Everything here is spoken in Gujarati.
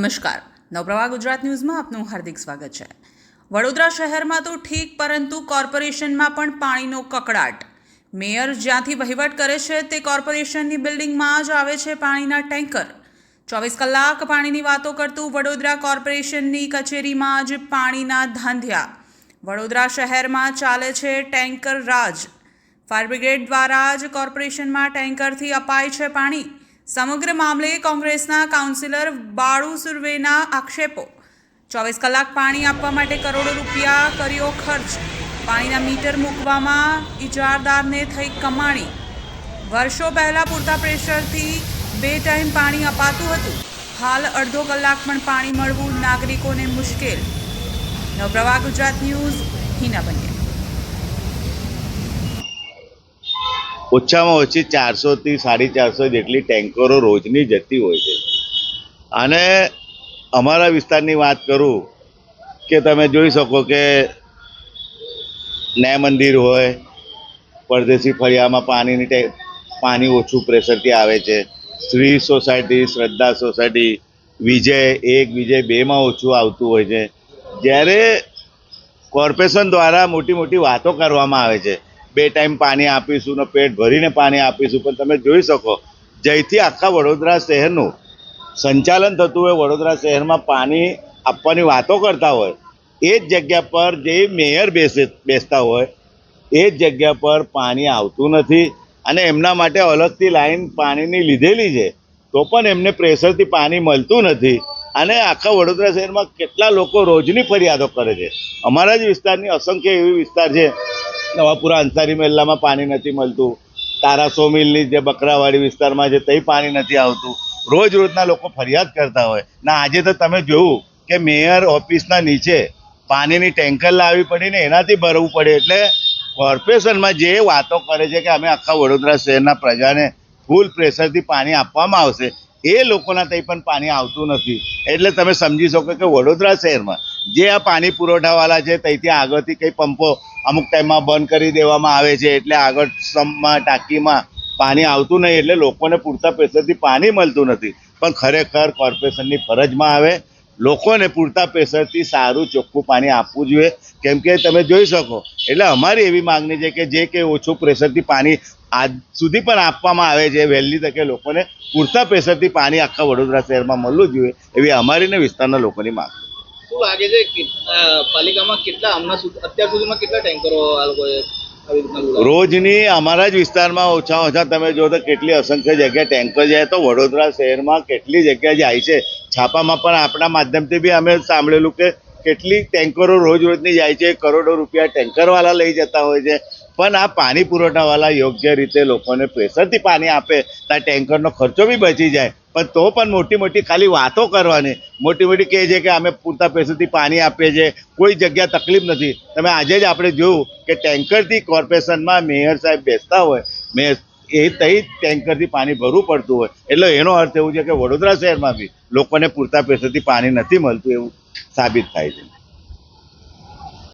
નમસ્કાર. નવપ્રવાહ ગુજરાત ન્યૂઝમાં આપનું હાર્દિક સ્વાગત છે. વડોદરા શહેરમાં તો ઠીક, પરંતુ કોર્પોરેશનમાં પણ પાણીનો કકડાટ. મેયર જ્યાંથી વહીવટ કરે છે તે કોર્પોરેશનની બિલ્ડિંગમાં જ આવે છે પાણીના ટેન્કર. ચોવીસ કલાક પાણીની વાતો કરતું વડોદરા કોર્પોરેશનની કચેરીમાં જ પાણીના ધાંધ્યા. વડોદરા શહેરમાં ચાલે છે ટેન્કર રાજ. ફાયર બ્રિગેડ દ્વારા જ કોર્પોરેશનમાં ટેન્કરથી અપાય છે પાણી. સમગ્ર મામલે કોંગ્રેસના કાઉન્સિલર બાળુ સુર્વેના આક્ષેપો. ચોવીસ કલાક પાણી આપવા માટે કરોડો રૂપિયા કર્યો ખર્ચ. પાણીના મીટર મૂકવામાં ઇજારદારને થઈ કમાણી. વર્ષો પહેલાં પૂરતા પ્રેશરથી બે ટાઈમ પાણી અપાતું હતું. હાલ અડધો કલાક પણ પાણી મળવું નાગરિકોને મુશ્કેલ. નવપ્રવાહ ગુજરાત ન્યૂઝ, હિના બન્યા ઓછામાં ઓછી ચારસોથી સાડી ચારસો જેટલી ટેન્કરો રોજની જતી હોય છે. અને અમારા વિસ્તારની વાત કરું કે તમે જોઈ શકો કે ન્યાય મંદિર હોય, પરદેશી ફળિયામાં પાણીની ટે પાણી ઓછું પ્રેશરથી આવે છે. શ્રી સોસાયટી, શ્રદ્ધા સોસાયટી, વિજય, એક, વિજય બેમાં ઓછું આવતું હોય છે. જ્યારે કોર્પોરેશન દ્વારા મોટી મોટી વાતો કરવામાં આવે છે. બે ટાઈમ પાણી આપીશું ને પેટ ભરીને પાણી આપીશું. પણ તમે જોઈ શકો જયથી આખા વડોદરા શહેરનું સંચાલન થતું હોય, વડોદરા શહેરમાં પાણી આપવાની વાતો કરતા હોય, એ જ જગ્યા પર જે મેયર બેસે, બેસતા હોય, એ જ જગ્યા પર પાણી આવતું નથી. અને એમના માટે અલગથી લાઈન પાણીની લીધેલી છે, તો પણ એમને પ્રેશરથી પાણી મળતું નથી. અને આખા વડોદરા શહેરમાં કેટલા લોકો રોજની ફરિયાદો કરે છે. અમારા જ વિસ્તારની અસંખ્ય એવી વિસ્તાર છે નવાપુરા અંસારી મહેલામાં પાણી નથી મળતું. તારા સો મિલની જે બકરાવાડી વિસ્તારમાં છે ત્યાં પાણી નથી આવતું. રોજ રોજના લોકો ફરિયાદ કરતા હોય. ના, આજે તો તમે જોયું કે મેયર ઓફિસના નીચે પાણીની ટેન્કર લાવવી પડી ને એનાથી ભરવું પડે એટલે કોર્પોરેશનમાં જે વાતો કરે છે કે અમે આખા વડોદરા શહેરના પ્રજાને ફૂલ પ્રેશરથી પાણી આપવામાં આવશે, એ લોકોના ત્યાં પણ પાણી આવતું નથી. એટલે તમે સમજી શકો કે વડોદરા શહેરમાં જે આ પાણી પુરવઠાવાળા છે ત્યાંથી આગળથી કંઈ પંપો અમુક ટાઈમમાં બંધ કરી દેવામાં આવે છે, એટલે આગળ સમમાં ટાંકીમાં પાણી આવતું નહીં, એટલે લોકોને પૂરતા પ્રેશરથી પાણી મળતું નથી. પણ ખરેખર કોર્પોરેશનની ફરજમાં આવે, લોકોને પૂરતા પ્રેશરથી સારું ચોખ્ખું પાણી આપવું જોઈએ. કેમ કે તમે જોઈ શકો, એટલે અમારી એવી માગણી છે કે જે કે ઓછું પ્રેશરથી પાણી આજ સુધી પણ આપવામાં આવે છે, વહેલી તકે લોકોને પૂરતા પ્રેશરથી પાણી આખા વડોદરા શહેરમાં મળવું જોઈએ, એવી અમારી ને વિસ્તારના લોકોની માંગ શું લાગે છે પાલિકામાં કેટલા હમણાં સુધી, અત્યાર સુધીમાં કેટલા ટેન્કરો આ લોકોએ? રોજની અમારા જ વિસ્તારમાં ઓછા ઓછા તમે જો તો કેટલી અસંખ્ય જગ્યાએ ટેન્કર જાય તો વડોદરા શહેરમાં કેટલી જગ્યા જાય છે. છાપામાં પણ આપણા માધ્યમથી બી અમે સાંભળેલું કે કેટલી ટેન્કરો રોજ રોજની જાય છે. કરોડો રૂપિયા ટેન્કરવાળા લઈ જતા હોય છે. પણ આ પાણી પુરવઠાવાળા યોગ્ય રીતે લોકોને પ્રેશરથી પાણી આપે, તો ટેન્કરનો ખર્ચો બી બચી જાય. પણ તો પણ મોટી મોટી ખાલી વાતો કરવાની. મોટી મોટી કહે છે કે અમે પૂરતા પૈસાથી પાણી આપીએ છીએ. કોઈ જગ્યા તકલીફ નથી. તમે આજે જ આપણે જોયું કે ટેન્કરથી કોર્પોરેશનમાં મેયર સાહેબ બેસતા હોય. મેયર એ તઈ ટેન્કરથી પાણી ભરવું પડતું હોય. એટલે એનો અર્થ એવું છે કે વડોદરા શહેરમાં બી લોકોને પૂરતા પૈસાથી પાણી નથી મળતું એવું સાબિત થાય છે.